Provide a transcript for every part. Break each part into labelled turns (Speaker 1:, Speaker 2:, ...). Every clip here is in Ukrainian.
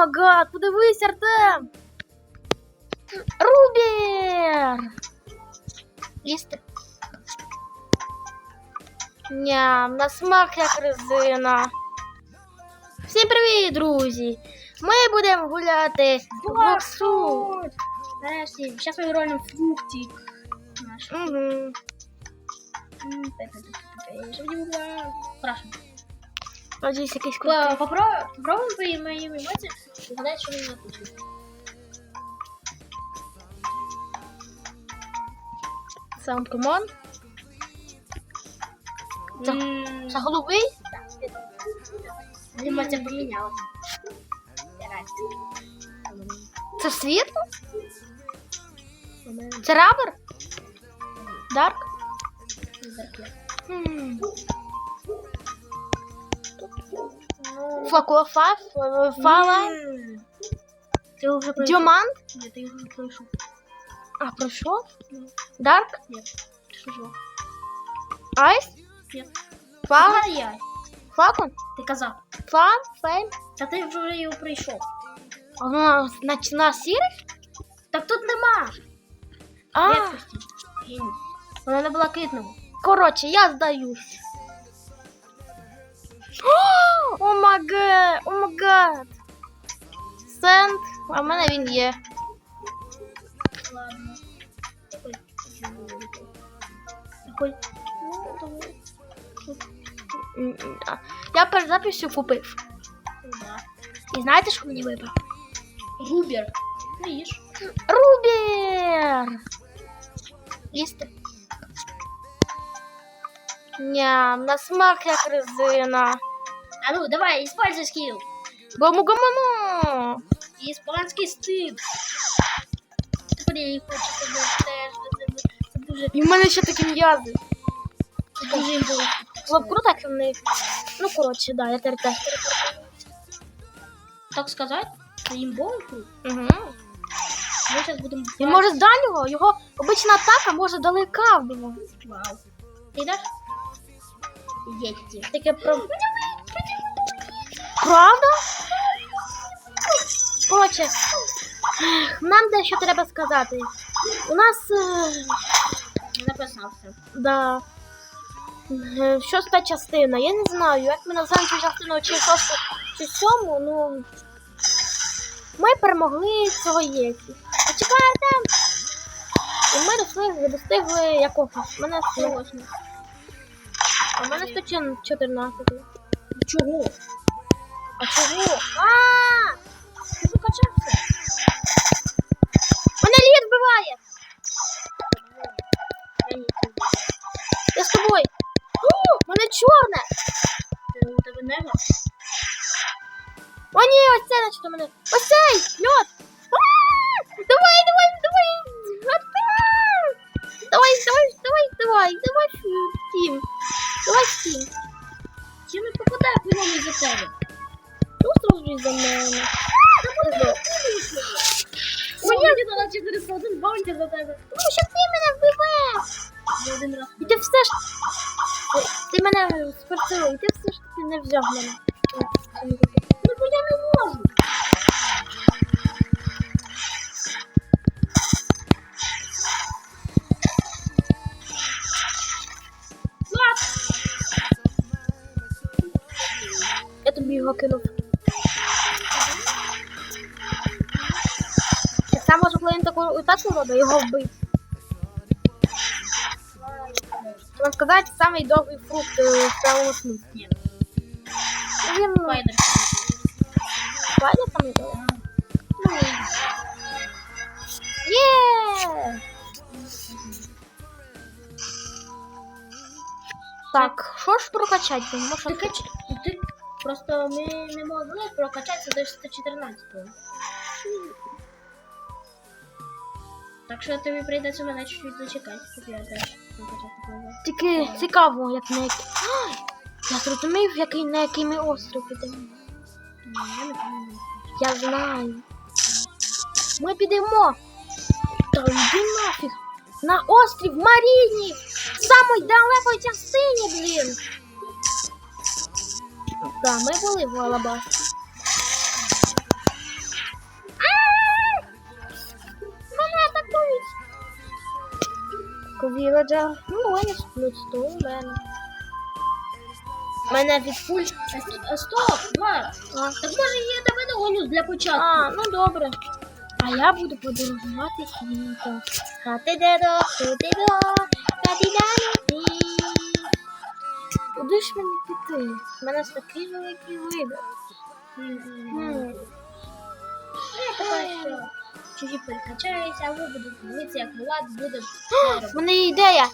Speaker 1: магад, подивись, Артем! Рубер! Їсти. Ням, на смак як резина. Всім привіт, друзі! Ми будемо гуляти в боксу.
Speaker 2: Нарешті, зараз ми ролим фруктик. Наш.
Speaker 1: Угу.
Speaker 2: Хорошо.
Speaker 1: Надіюсь, якийсь крутий.
Speaker 2: попро- Попробуем по моим эмоциям угадать, что мне напишут.
Speaker 1: Саунд команд. Це- Це голубий?
Speaker 2: Эмоция поменялась.
Speaker 1: Це світло? Це рабер? Дарк? Хм. Флако, фа, ф- фала,
Speaker 2: Ты уже пройшов?
Speaker 1: діамант.
Speaker 2: Нет, ты уже пройшов.
Speaker 1: А, пройшов? Дарк?
Speaker 2: Нет. Ты что же?
Speaker 1: Айс?
Speaker 2: Нет.
Speaker 1: Фала?
Speaker 2: А я.
Speaker 1: Флакон?
Speaker 2: Ти казав.
Speaker 1: Флам? Фейм?
Speaker 2: Та ти вже його пройшов.
Speaker 1: А Вона на, на сірих?
Speaker 2: Так тут нема.
Speaker 1: А,
Speaker 2: Рідкості. Геній. Вона на блакитному.
Speaker 1: коротше, я здаюсь. О маге, о магад. Сенд, а в мене він є.
Speaker 2: Ладно. Такой. Такой. Ну, давай.
Speaker 1: М, м, а. Я перед записью купив.
Speaker 2: Ну да.
Speaker 1: І знаєте, що мені випав?
Speaker 2: Губер. Видишь?
Speaker 1: Рубер! Їсти. Ням, на смак як резина.
Speaker 2: А ну, давай, используй скилл.
Speaker 1: Бому-гому-му!
Speaker 2: Іспанський стиль. Блін, я хочу тебе теж. Це- дуже,
Speaker 1: І в мене ще такі м'язи.
Speaker 2: це дуже імбово.
Speaker 1: Було б круто, як в них. Ну, коротше, да, я тепер теж.
Speaker 2: Так сказати? Це імбово круто.
Speaker 1: Угу.
Speaker 2: Ми зараз будемо...
Speaker 1: Він може з дальнього, його обична атака може далека вбивати.
Speaker 2: Вау. Ти йдеш? Єдьте.
Speaker 1: Таке про... Правда? Коротше, нам дещо треба сказати. У нас, е,
Speaker 2: написався.
Speaker 1: да, е, шоста частина. Я не знаю, як ми називаємо цю частину, чи шосту, чи сьому, ну. Ми перемогли цього єсі. А чекайте! І ми достигли, достигли якогось. У мене 108. А в мене 114.
Speaker 2: Чого?
Speaker 1: А чого? А!
Speaker 2: Ти покачався?
Speaker 1: Мене лід вбиває!
Speaker 2: Я
Speaker 1: з тобою! У, мене чорне!
Speaker 2: У тебе небо?
Speaker 1: О, ні, ось це наче до мене. Ось цей! Льот!
Speaker 2: Не. Ну, я не можу.
Speaker 1: Я тобі його кинув. Так само, коли він таку атаку робить, його вбить. Можна сказати, самий довгий фрукт е, в цьому смислі. Він
Speaker 2: Спайдер.
Speaker 1: Спайдер самий довгий? Ну. Є! Так, що ж прокачати? Може,
Speaker 2: Ти кач... Ти... Просто ми не могли прокачатися до 114-го. Так що тобі прийдеться мене чуть-чуть зачекати, щоб я теж прокачав такого.
Speaker 1: Тільки цікаво, як. Ай! Я зрозумів, який, на який ми острів підемо.
Speaker 2: Я
Speaker 1: знаю. Ми підемо. Та йди нафіг. На острів Маріні! В самій далекій частині, блін! Да, ми були в Алабасті. Мене. Ну, вони ж плюс 100 у мене. У мене від пуль.
Speaker 2: А, ст- а, стоп, два. Так може я тебе догоню для початку.
Speaker 1: а, ну добре. А я буду подорожувати світом. Хати дедо, хати дедо, хати дедо. Куди ж мені піти? У мене ж такий великий вибір. М.
Speaker 2: Ну, я що чужі перекачаються, а ви будете дивитися, як Влад буде
Speaker 1: У мене є ідея.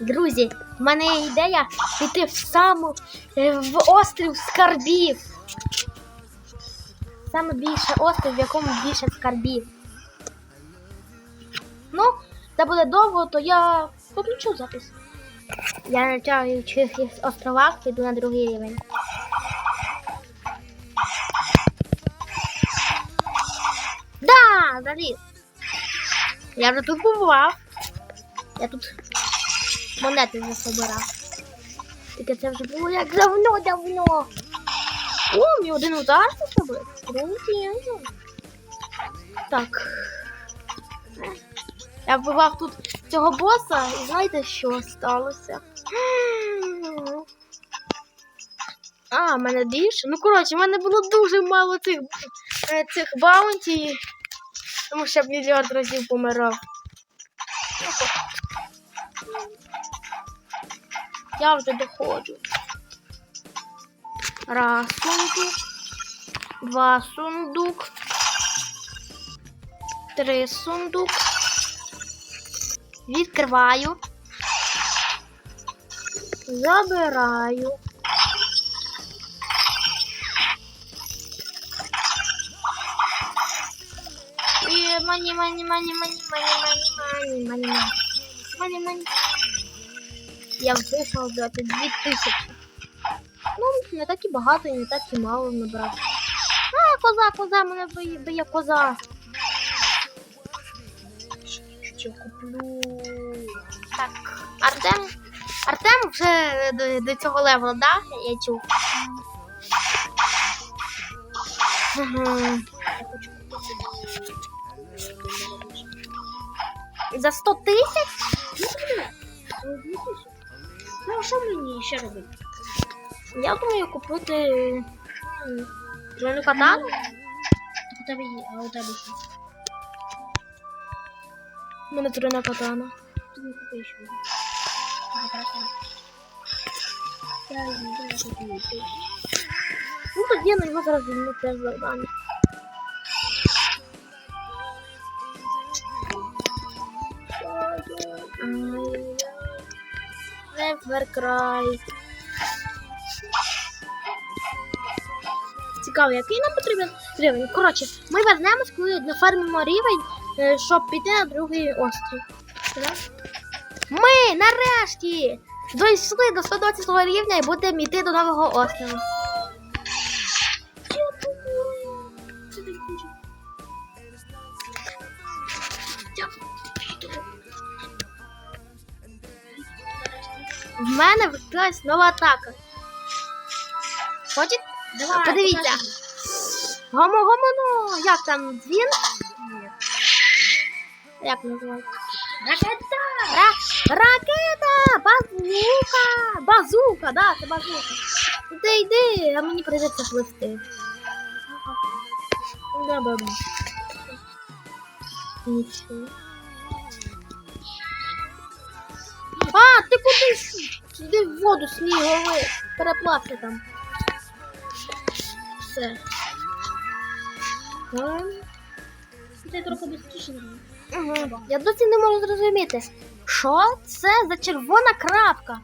Speaker 1: Друзі, в мене є ідея піти в саму е, в острів скарбів. Саме більше острів, в якому більше скарбів. Ну, це буде довго, то я виключу запис. Я на чаючих островах піду на другий рівень. Да, заліз. Я вже тут побував. Я тут монети засобирав. Тільки це вже було як давно давно. О, мій один удар зробив. Крутінно. Так. Я вбивав тут цього боса і знаєте, що сталося? А, в мене більше. Ну, коротше, в мене було дуже мало цих, е, цих баунті, тому що я б мільярд разів помирав. Я вже доходжу. Раз сундук. Два сундук. Три сундук. Відкриваю. Забираю. І мані, мані, мані, мані, мані, мані, мані, мані, мані, мані. Я взяти дві тисячі. Ну, не так і багато не так і мало набрав. А, коза, коза, мене биє коза. Що куплю? Так, Артем. Артем вже до, до цього левела, да? Я чув. Ага. За 100 тисяч?
Speaker 2: Що мені ще робити?
Speaker 1: Я думаю купити зелену катану.
Speaker 2: Так у тебе є, а у тебе що?
Speaker 1: У мене тройна катана.
Speaker 2: Ти не. Я знаю, що ти купиш.
Speaker 1: Ну тоді на його зараз візьму теж завдання. Неверкрай. Цікаво, який нам потрібен рівень. Коротше, ми вернемось, коли нафармимо рівень, е, щоб піти на другий острів. Ми нарешті дійшли до 120 рівня і будемо йти до нового острова. Мене викликалась нова атака. Хочете?
Speaker 2: Давай,
Speaker 1: Подивіться.
Speaker 2: покажи.
Speaker 1: Гомо гомоно. Як там дзвін? Як називається?
Speaker 2: Ракета!
Speaker 1: Ра... Ракета! Базука! Базука, да, це базука. Ти йди, а мені прийдеться пливти. Да, баба. Нічого. А, ти куди? Ж? Іди в воду снігови. Переплався там. Все.
Speaker 2: Ти трохи зроби.
Speaker 1: Угу. Я досі не можу зрозуміти, що це за червона крапка.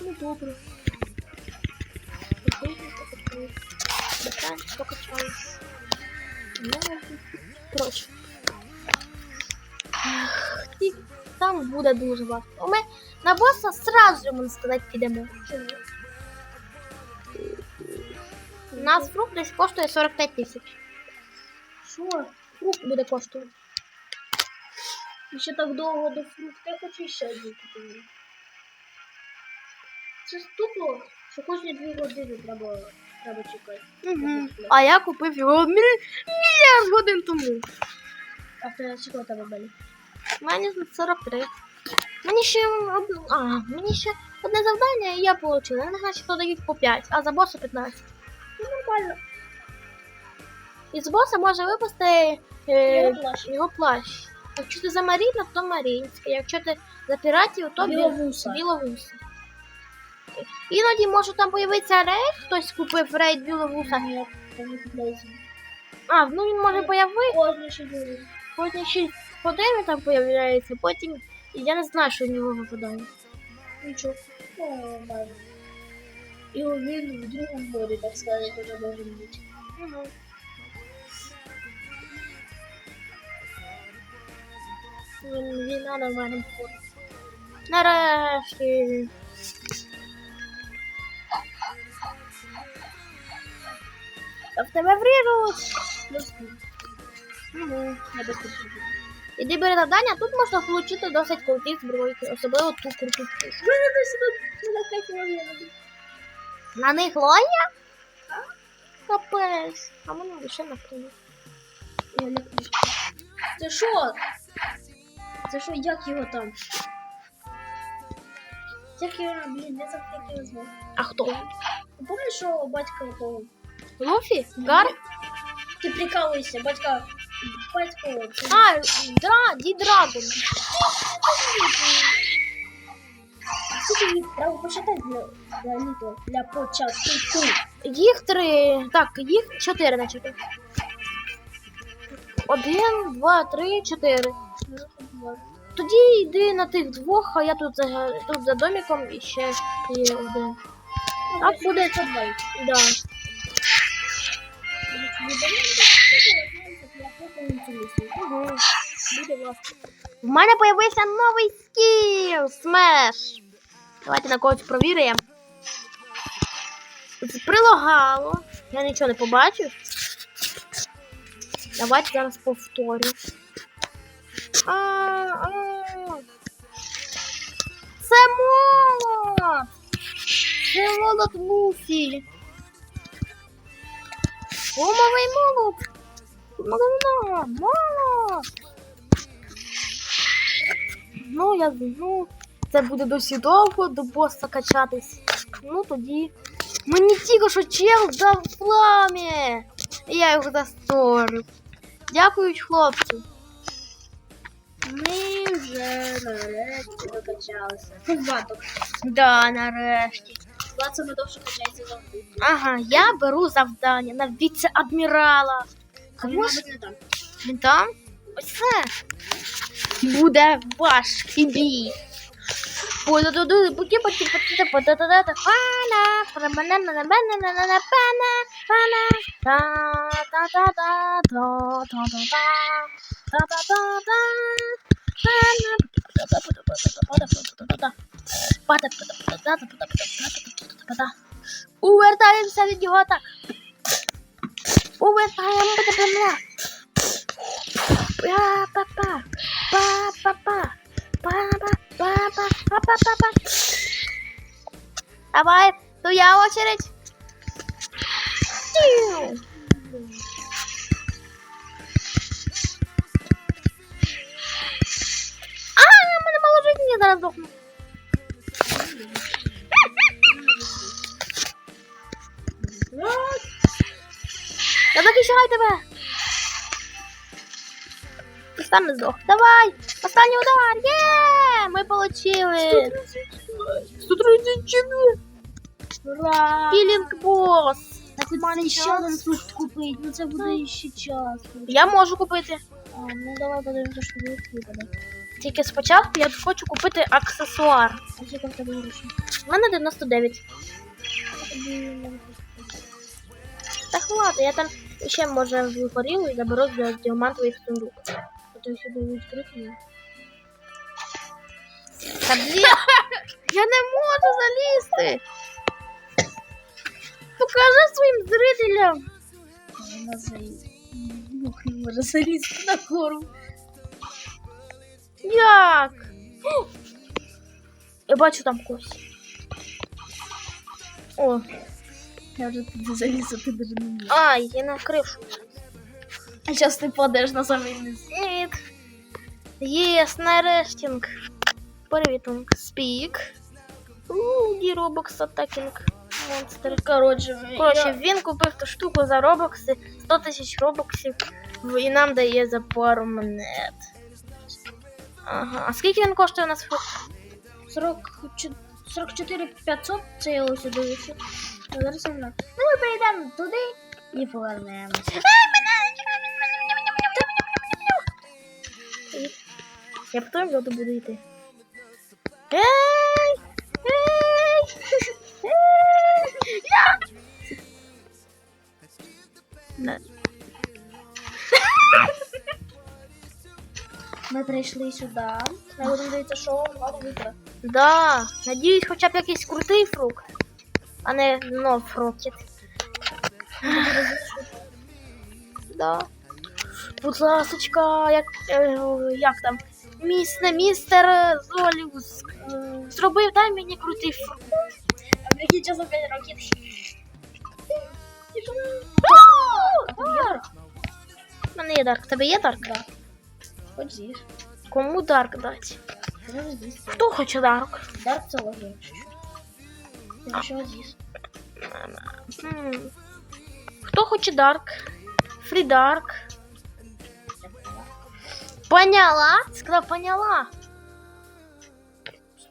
Speaker 1: Ну добре. Покачаю. І Там буде дуже важко. Ми на боса сразу можна сказати, підемо. У нас фрукт десь коштує 45 тисяч.
Speaker 2: Що?
Speaker 1: Фрукт буде коштувати.
Speaker 2: І ще так довго до фрукта, я хочу ще один купити. Це ж тупо, що кожні дві години треба, треба чекати.
Speaker 1: Угу. А я купив його міль... мільярд годин тому.
Speaker 2: А ти чого тебе у
Speaker 1: мене 43. Мені ще. А, мені ще одне завдання і я отримала. Я не знаю, що дають по 5, а за боса 15.
Speaker 2: Ну, нормально.
Speaker 1: І з боса може випасти е,
Speaker 2: його плащ.
Speaker 1: Його плащ. Якщо ти за Маріна, то Марінська. Якщо ти за піратів, то
Speaker 2: біловуса.
Speaker 1: біловуса. Іноді може там появитися рейд, хтось купив рейд біловуса. А, ну він може появитися.
Speaker 2: Кожні
Speaker 1: 6 Ходайми там появляється, потім я не знаю, що в нього випадає.
Speaker 2: Нічого. Ну, І він в другому морі, так сказати, уже може бути.
Speaker 1: Угу. Він війна на мене Нарешті. Та в тебе вріжуть. Угу,
Speaker 2: я безпечу.
Speaker 1: Іди бери завдання, тут можна отримати досить круті збройки, особливо ту круту пушку.
Speaker 2: На
Speaker 1: них лоя? Капець. А мене лише накрили.
Speaker 2: Не. Це що? Це що, як його там? Як його, блін, забув, як його.
Speaker 1: А хто?
Speaker 2: Помниш, що батька того?
Speaker 1: Луфі? Гар?
Speaker 2: Ти прикалуєшся, батька.
Speaker 1: А, дра, Ді Драгон.
Speaker 2: Треба почитати для, для літо, для початку.
Speaker 1: Їх три. Так, їх чотири начебто. Один, два, три, чотири. Тоді йди на тих двох, а я тут за, тут за домиком і ще є один. Так буде. Да. В мене появився новий скіл смеш. Давайте на когось провіримо. Прилагало. Я нічого не побачив. Давайте зараз повторю. А, а. Це молот! Це молот Луфі. Гумовий молот. Молот, молот. Ну, я ну, це буде досі довго до боса качатись. Ну тоді. Мені тільки що чел дав плам'я. Я його засторив. Дякують хлопці.
Speaker 2: Ми вже нарешті докачалися. Баток.
Speaker 1: Да, нарешті.
Speaker 2: Влад саме довше качається завжди.
Speaker 1: Ага, я беру завдання на віце-адмірала.
Speaker 2: А він, мабуть, не там.
Speaker 1: Він там? Оце буде важкий бій. Увертаємося від його так. Uwe ayam bener-bener ya papa papa papa papa papa papa papa apa eh? itu ya wajib сам не здох. Давай! Останній удар! Є! Ми получили! 134!
Speaker 2: Ура!
Speaker 1: Кілінг бос!
Speaker 2: Так от мене ще один тут купити, ну це буде ще час.
Speaker 1: Я можу купити.
Speaker 2: А, ну давай подивимося, що тобі випаде.
Speaker 1: Тільки спочатку я хочу купити аксесуар.
Speaker 2: А скільки в тебе?
Speaker 1: У мене 99. Так ладно, я там ще може в горілу і заберу для діамантовий сундук.
Speaker 2: А то сюди відкрити.
Speaker 1: Та блін! Я не можу залізти! Покажи своїм зрителям!
Speaker 2: Вона заїзд. Ну, не може залізти на гору.
Speaker 1: Як? Я бачу там когось. О,
Speaker 2: Я вже туди заліз, а ти даже не вмієш.
Speaker 1: ай, я накрив.
Speaker 2: А зараз ти падаєш на самий низ.
Speaker 1: Єс, нарештінг. Привітунг. Спік. Уді Робокс Атакінг. Монстр.
Speaker 2: Коротше,
Speaker 1: Коротше, він купив ту штуку за робокси, 100 тисяч робоксів, і нам дає за пару монет. Ага. А скільки він коштує у нас?
Speaker 2: 44 500, це я ось дивився. А Зараз я знаю. Ну ми перейдемо туди і повернемося.
Speaker 1: Я потім буду буду йти. Ей! Ей!
Speaker 2: Ми прийшли сюди. Ми будемо дивитися шоу вибора.
Speaker 1: Да, надіюсь, хоча б якийсь крутий фрукт, а не ну, фрукт. Да. Будь ласочка, як, е, як там? Містер, містер Золіус. е, Зробив, дай мені крутий фрукт.
Speaker 2: А в який час опять ракет?
Speaker 1: Дарк! У мене є дарк. Тебе є дарк?
Speaker 2: Да. Хочеш?
Speaker 1: Кому дарк дати? Хто хоче дарк?
Speaker 2: Дарк це логи. Ти що.
Speaker 1: Хто хоче дарк? Фрі дарк. Поняла? Сказав, поняла.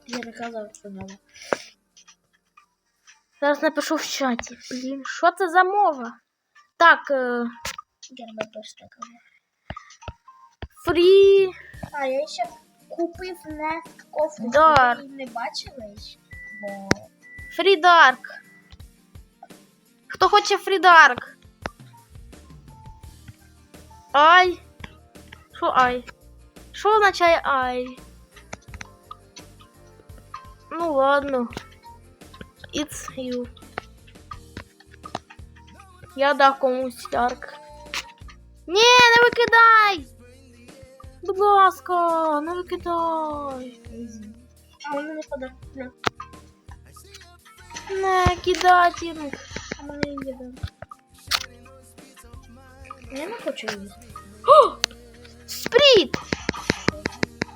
Speaker 2: Я не казав, що мало.
Speaker 1: Зараз напишу в чаті. Блін, що це за мова? Так, е,
Speaker 2: Герба теж така.
Speaker 1: фрі.
Speaker 2: А, я ще купив не кофту.
Speaker 1: Дарк.
Speaker 2: Ви її не бачили? ще? Бо
Speaker 1: Фрі дарк. Хто хоче фрі дарк? Ай. Що ай? Що означає ай? Ну ладно. It's you. Я дав комусь дарк. Ні, не викидай! Будь ласка, не викидай.
Speaker 2: А мене не подав. Не.
Speaker 1: Не кидатінг.
Speaker 2: А мене дарк. Я не хочу її.
Speaker 1: О! Спріт!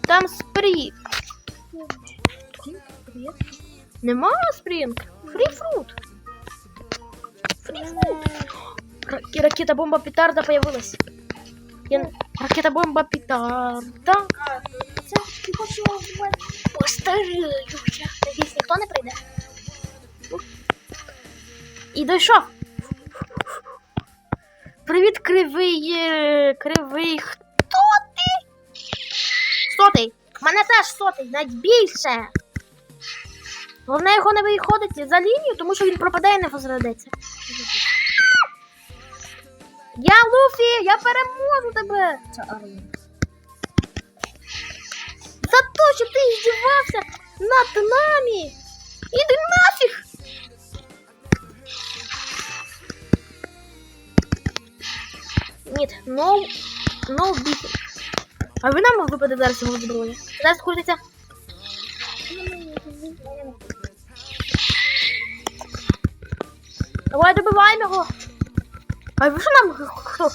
Speaker 1: Там.
Speaker 2: Привіт.
Speaker 1: Нема спрінг? Фріфрут. Фріфрут. Ра- Ракета бомба петарда появилась. Я... Ракета бомба петарда.
Speaker 2: Це?
Speaker 1: Постараюся. Надіюсь, ніхто не прийде. І дійшов. Привіт, кривий. е, Кривий. Хто мене теж сотий, навіть більше. Головне його не виходить за лінію, тому що він пропадає і не возродиться. Я Луфі, я переможу тебе.
Speaker 2: Це Арія.
Speaker 1: За то, що ти здівався над нами. Іди нафіг. Ні, no, no beating. А ви нам випаде зараз його зброї. Зараз крутиться. Давай добиваємо його. А ви що нам хто?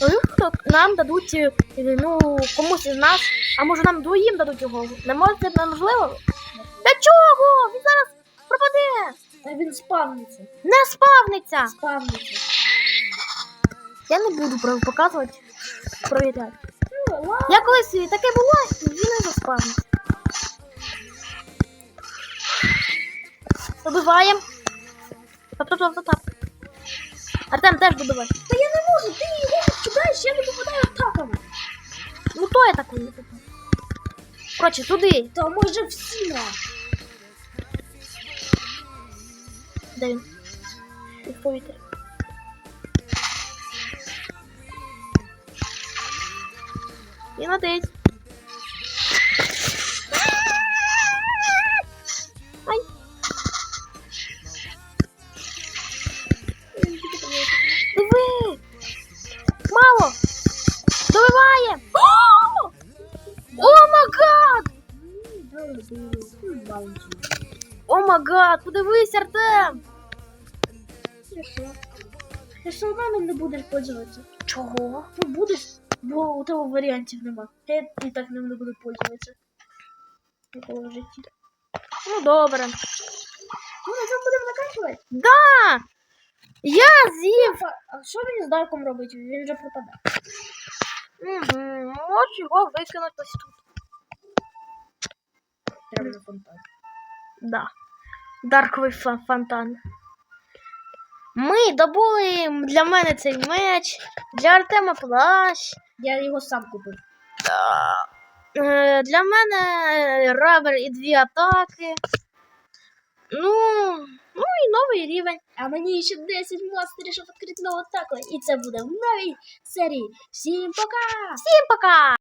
Speaker 1: А ви хто нам дадуть, е, ну, комусь із нас, а може нам двоїм дадуть його? Не може це неможливо? Для чого? Він зараз пропаде.
Speaker 2: Та він спавниться.
Speaker 1: Не спавниться.
Speaker 2: Спавниться.
Speaker 1: Я не буду показувати. Провіряти. Я колись таке було, і він не заспавниться. Добиваємо. Топ-топ-топ-топ. Артем теж добивай.
Speaker 2: Та я не можу, ти його кидаєш, я не попадаю атаками.
Speaker 1: Ну то я так не попав. Коротше, туди.
Speaker 2: Та може всі на.
Speaker 1: Де він? Він летить. Ай. Диви! Мало! Добиває! О! О май гад! О магад, подивись, Артем!
Speaker 2: Що? Ти все одно ним не будеш пользуватися.
Speaker 1: Чого?
Speaker 2: Ну будеш, у тебе варіантів нема. Я і так ним не буду пользуватися. Ніколи в житті.
Speaker 1: Ну добре.
Speaker 2: Ну, на цьому будемо заканчувати.
Speaker 1: Да! Я з'їв.
Speaker 2: А, що мені з Дарком робити? Він вже пропадає.
Speaker 1: Угу. Можеш його викинути ось тут.
Speaker 2: Прямо на фонтан.
Speaker 1: Да. Дарковий фа- фонтан. Ми добули для мене цей меч, для Артема плащ.
Speaker 2: Я його сам купив.
Speaker 1: Е, Для мене рабер і дві атаки. Ну, ну і новий рівень.
Speaker 2: А мені ще 10 монстрів, щоб відкрити нову атаку. І це буде в новій серії. Всім пока!
Speaker 1: Всім пока!